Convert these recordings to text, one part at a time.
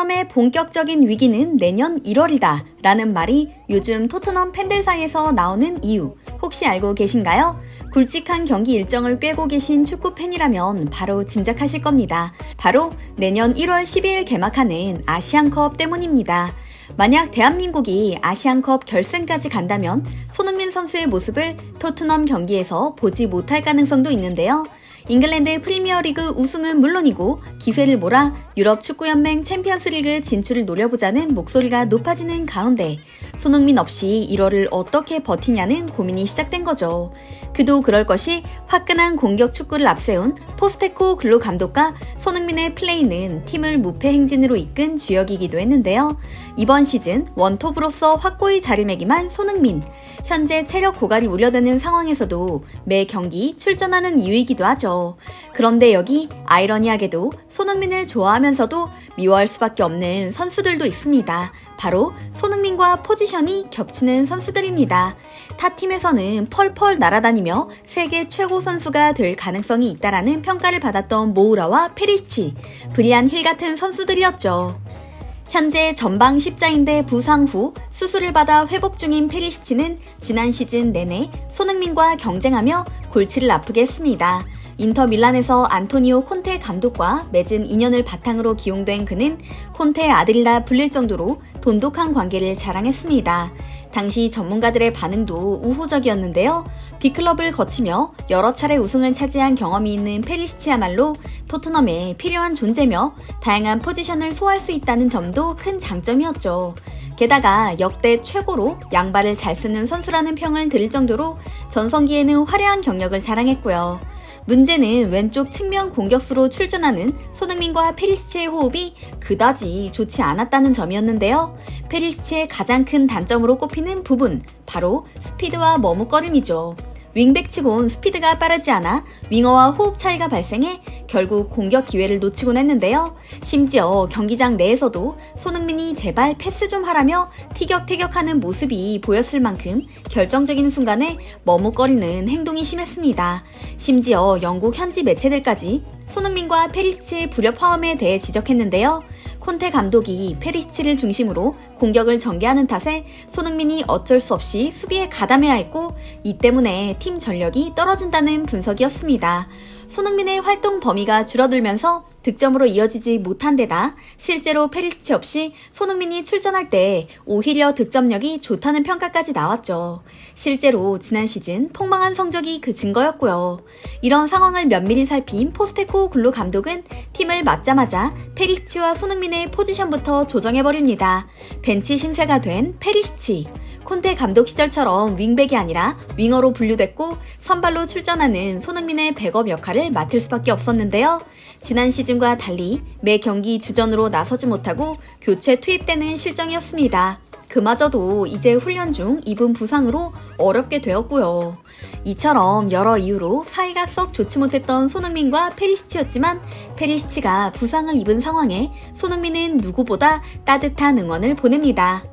토트넘의 본격적인 위기는 내년 1월이다 라는 말이 요즘 토트넘 팬들 사이에서 나오는 이유 혹시 알고 계신가요? 굵직한 경기 일정을 꿰고 계신 축구 팬이라면 바로 짐작하실 겁니다. 바로 내년 1월 12일 개막하는 아시안컵 때문입니다. 만약 대한민국이 아시안컵 결승까지 간다면 손흥민 선수의 모습을 토트넘 경기에서 보지 못할 가능성도 있는데요. 잉글랜드 프리미어리그 우승은 물론이고 기세를 몰아 유럽 축구연맹 챔피언스리그 진출을 노려보자는 목소리가 높아지는 가운데 손흥민 없이 1월을 어떻게 버티냐는 고민이 시작된 거죠. 그도 그럴 것이 화끈한 공격 축구를 앞세운 포스테코 글로 감독과 손흥민의 플레이는 팀을 무패 행진으로 이끈 주역이기도 했는데요. 이번 시즌 원톱으로서 확고히 자리매김한 손흥민. 현재 체력 고갈이 우려되는 상황에서도 매 경기 출전하는 이유이기도 하죠. 그런데 여기 아이러니하게도 손흥민을 좋아하면서도 미워할 수밖에 없는 선수들도 있습니다. 바로 손흥민과 포지션이 겹치는 선수들입니다. 타 팀에서는 펄펄 날아다니며 세계 최고 선수가 될 가능성이 있다라는 평가를 받았던 모우라와 페리치, 브리안 힐 같은 선수들이었죠. 현재 전방 십자인대 부상 후 수술을 받아 회복 중인 페리시치는 지난 시즌 내내 손흥민과 경쟁하며 골치를 아프게 했습니다. 인터 밀란에서 안토니오 콘테 감독과 맺은 인연을 바탕으로 기용된 그는 콘테 아들이라 불릴 정도로 돈독한 관계를 자랑했습니다. 당시 전문가들의 반응도 우호적이었는데요. B클럽을 거치며 여러 차례 우승을 차지한 경험이 있는 페리시치야말로 토트넘에 필요한 존재며 다양한 포지션을 소화할 수 있다는 점도 큰 장점이었죠. 게다가 역대 최고로 양발을 잘 쓰는 선수라는 평을 들을 정도로 전성기에는 화려한 경력을 자랑했고요. 문제는 왼쪽 측면 공격수로 출전하는 손흥민과 페리시치의 호흡이 그다지 좋지 않았다는 점이었는데요. 페리시치의 가장 큰 단점으로 꼽히는 부분, 바로 스피드와 머뭇거림이죠. 윙백치곤 스피드가 빠르지 않아 윙어와 호흡 차이가 발생해 결국 공격 기회를 놓치곤 했는데요. 심지어 경기장 내에서도 손흥민이 제발 패스 좀 하라며 티격태격하는 모습이 보였을 만큼 결정적인 순간에 머뭇거리는 행동이 심했습니다. 심지어 영국 현지 매체들까지 손흥민과 페리치의 불협화음에 대해 지적했는데요. 콘테 감독이 페리치를 중심으로 공격을 전개하는 탓에 손흥민이 어쩔 수 없이 수비에 가담해야 했고 이 때문에 팀 전력이 떨어진다는 분석이었습니다. 손흥민의 활동 범위가 줄어들면서 득점으로 이어지지 못한 데다 실제로 페리시치 없이 손흥민이 출전할 때 오히려 득점력이 좋다는 평가까지 나왔죠. 실제로 지난 시즌 폭망한 성적이 그 증거였고요. 이런 상황을 면밀히 살핀 포스테코 글루 감독은 팀을 맞자마자 페리시치와 손흥민의 포지션부터 조정해버립니다. 벤치 신세가 된 페리시치. 콘테 감독 시절처럼 윙백이 아니라 윙어로 분류됐고 선발로 출전하는 손흥민의 백업 역할을 맡을 수밖에 없었는데요. 지난 시즌과 달리 매 경기 주전으로 나서지 못하고 교체 투입되는 실정이었습니다. 그마저도 이제 훈련 중 입은 부상으로 어렵게 되었고요. 이처럼 여러 이유로 사이가 썩 좋지 못했던 손흥민과 페리시치였지만 페리시치가 부상을 입은 상황에 손흥민은 누구보다 따뜻한 응원을 보냅니다.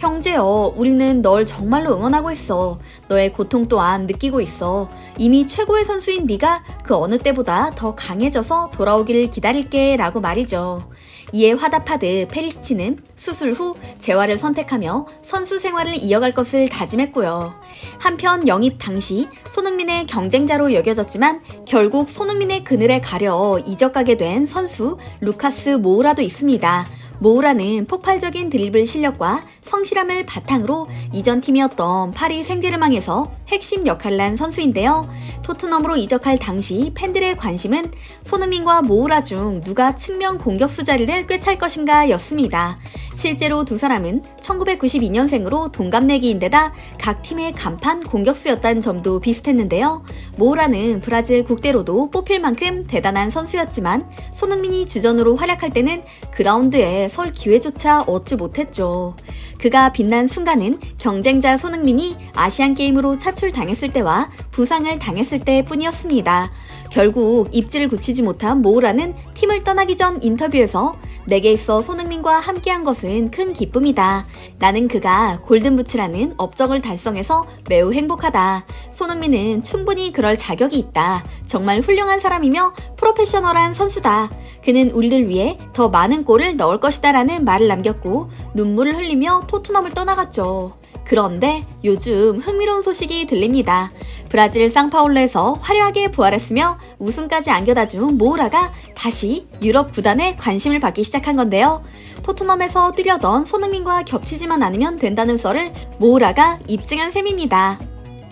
형제여, 우리는 널 정말로 응원하고 있어. 너의 고통 또한 느끼고 있어. 이미 최고의 선수인 네가 그 어느 때보다 더 강해져서 돌아오기를 기다릴게 라고 말이죠. 이에 화답하듯 페리시치는 수술 후 재활을 선택하며 선수 생활을 이어갈 것을 다짐했고요. 한편 영입 당시 손흥민의 경쟁자로 여겨졌지만 결국 손흥민의 그늘에 가려 이적 가게 된 선수 루카스 모우라도 있습니다. 모우라는 폭발적인 드리블 실력과 성실함을 바탕으로 이전 팀이었던 파리 생제르망에서 핵심 역할을 한 선수인데요. 토트넘으로 이적할 당시 팬들의 관심은 손흥민과 모우라 중 누가 측면 공격수 자리를 꿰찰 것인가 였습니다. 실제로 두 사람은 1992년생으로 동갑내기인데다 각 팀의 간판 공격수였다는 점도 비슷했는데요. 모우라는 브라질 국대로도 뽑힐 만큼 대단한 선수였지만 손흥민이 주전으로 활약할 때는 그라운드에 설 기회조차 얻지 못했죠. 그가 빛난 순간은 경쟁자 손흥민이 아시안 게임으로 차출당했을 때와 부상을 당했을 때 뿐이었습니다. 결국 입지를 굳히지 못한 모우라는 팀을 떠나기 전 인터뷰에서 내게 있어 손흥민과 함께한 것은 큰 기쁨이다. 나는 그가 골든부츠라는 업적을 달성해서 매우 행복하다. 손흥민은 충분히 그럴 자격이 있다. 정말 훌륭한 사람이며 프로페셔널한 선수다. 그는 우리를 위해 더 많은 골을 넣을 것이다 라는 말을 남겼고 눈물을 흘리며 토트넘을 떠나갔죠. 그런데 요즘 흥미로운 소식이 들립니다. 브라질 상파울루에서 화려하게 부활했으며 우승까지 안겨다 준 모우라가 다시 유럽 구단에 관심을 받기 시작한 건데요. 토트넘에서 뛰려던 손흥민과 겹치지만 않으면 된다는 썰을 모우라가 입증한 셈입니다.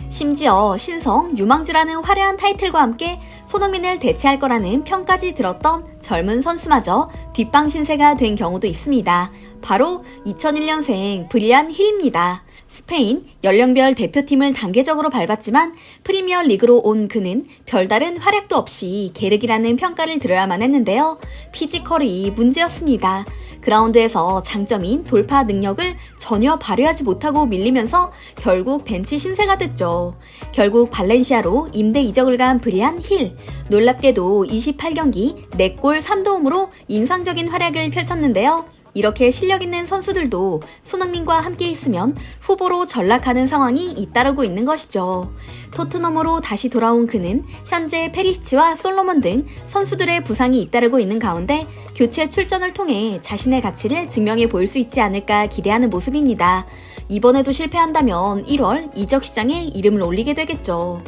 심지어 신성 유망주라는 화려한 타이틀과 함께 손흥민을 대체할 거라는 평까지 들었던 젊은 선수마저 뒷방 신세가 된 경우도 있습니다. 바로 2001년생 브리안 힐입니다. 스페인 연령별 대표팀을 단계적으로 밟았지만 프리미어 리그로 온 그는 별다른 활약도 없이 계륵이라는 평가를 들어야만 했는데요. 피지컬이 문제였습니다. 그라운드에서 장점인 돌파 능력을 전혀 발휘하지 못하고 밀리면서 결국 벤치 신세가 됐죠. 결국 발렌시아로 임대 이적을 간 브리안 힐. 놀랍게도 28경기 4골 3도움으로 인상적인 활약을 펼쳤는데요. 이렇게 실력 있는 선수들도 손흥민과 함께 있으면 후보로 전락하는 상황이 잇따르고 있는 것이죠. 토트넘으로 다시 돌아온 그는 현재 페리시치와 솔로몬 등 선수들의 부상이 잇따르고 있는 가운데 교체 출전을 통해 자신의 가치를 증명해 보일 수 있지 않을까 기대하는 모습입니다. 이번에도 실패한다면 1월 이적 시장에 이름을 올리게 되겠죠.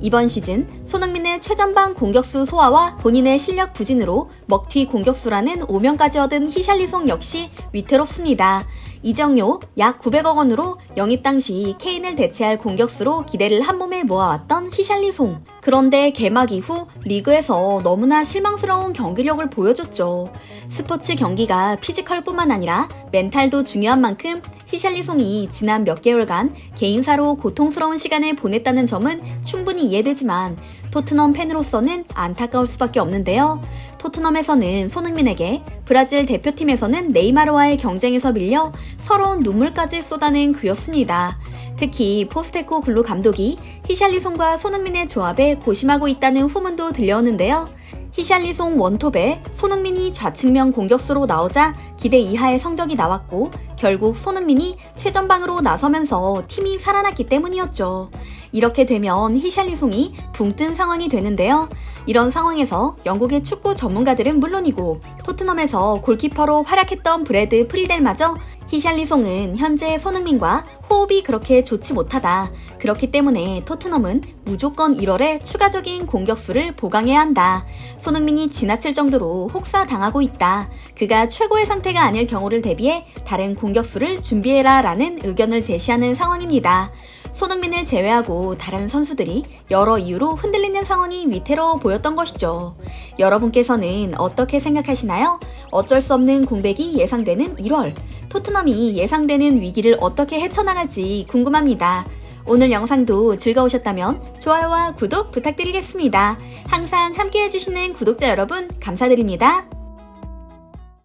이번 시즌 손흥민의 최전방 공격수 소화와 본인의 실력 부진으로 먹튀 공격수라는 오명까지 얻은 히샬리송 역시 위태롭습니다. 이정료 약 900억 원으로 영입 당시 케인을 대체할 공격수로 기대를 한 몸에 모아왔던 히샬리송. 그런데 개막 이후 리그에서 너무나 실망스러운 경기력을 보여줬죠. 스포츠 경기가 피지컬뿐만 아니라 멘탈도 중요한 만큼 히샬리송이 지난 몇 개월간 개인사로 고통스러운 시간을 보냈다는 점은 충분히 이해되지만 토트넘 팬으로서는 안타까울 수밖에 없는데요. 토트넘에서는 손흥민에게 브라질 대표팀에서는 네이마르와의 경쟁에서 밀려 서러운 눈물까지 쏟아낸 그였습니다. 특히 포스테코 글루 감독이 히샬리송과 손흥민의 조합에 고심하고 있다는 후문도 들려오는데요. 히샬리송 원톱에 손흥민이 좌측면 공격수로 나오자 기대 이하의 성적이 나왔고 결국 손흥민이 최전방으로 나서면서 팀이 살아났기 때문이었죠. 이렇게 되면 히샬리송이 붕 뜬 상황이 되는데요. 이런 상황에서 영국의 축구 전문가들은 물론이고 토트넘에서 골키퍼로 활약했던 브래드 프리델마저 히샬리송은 현재 손흥민과 호흡이 그렇게 좋지 못하다. 그렇기 때문에 토트넘은 무조건 1월에 추가적인 공격수를 보강해야 한다. 손흥민이 지나칠 정도로 혹사당하고 있다. 그가 최고의 상태가 아닐 경우를 대비해 다른 공격수를 준비해라 라는 의견을 제시하는 상황입니다. 손흥민을 제외하고 다른 선수들이 여러 이유로 흔들리는 상황이 위태로워 보였던 것이죠. 여러분께서는 어떻게 생각하시나요? 어쩔 수 없는 공백이 예상되는 1월. 토트넘이 예상되는 위기를 어떻게 헤쳐나갈지 궁금합니다. 오늘 영상도 즐거우셨다면 좋아요와 구독 부탁드리겠습니다. 항상 함께 해주시는 구독자 여러분 감사드립니다.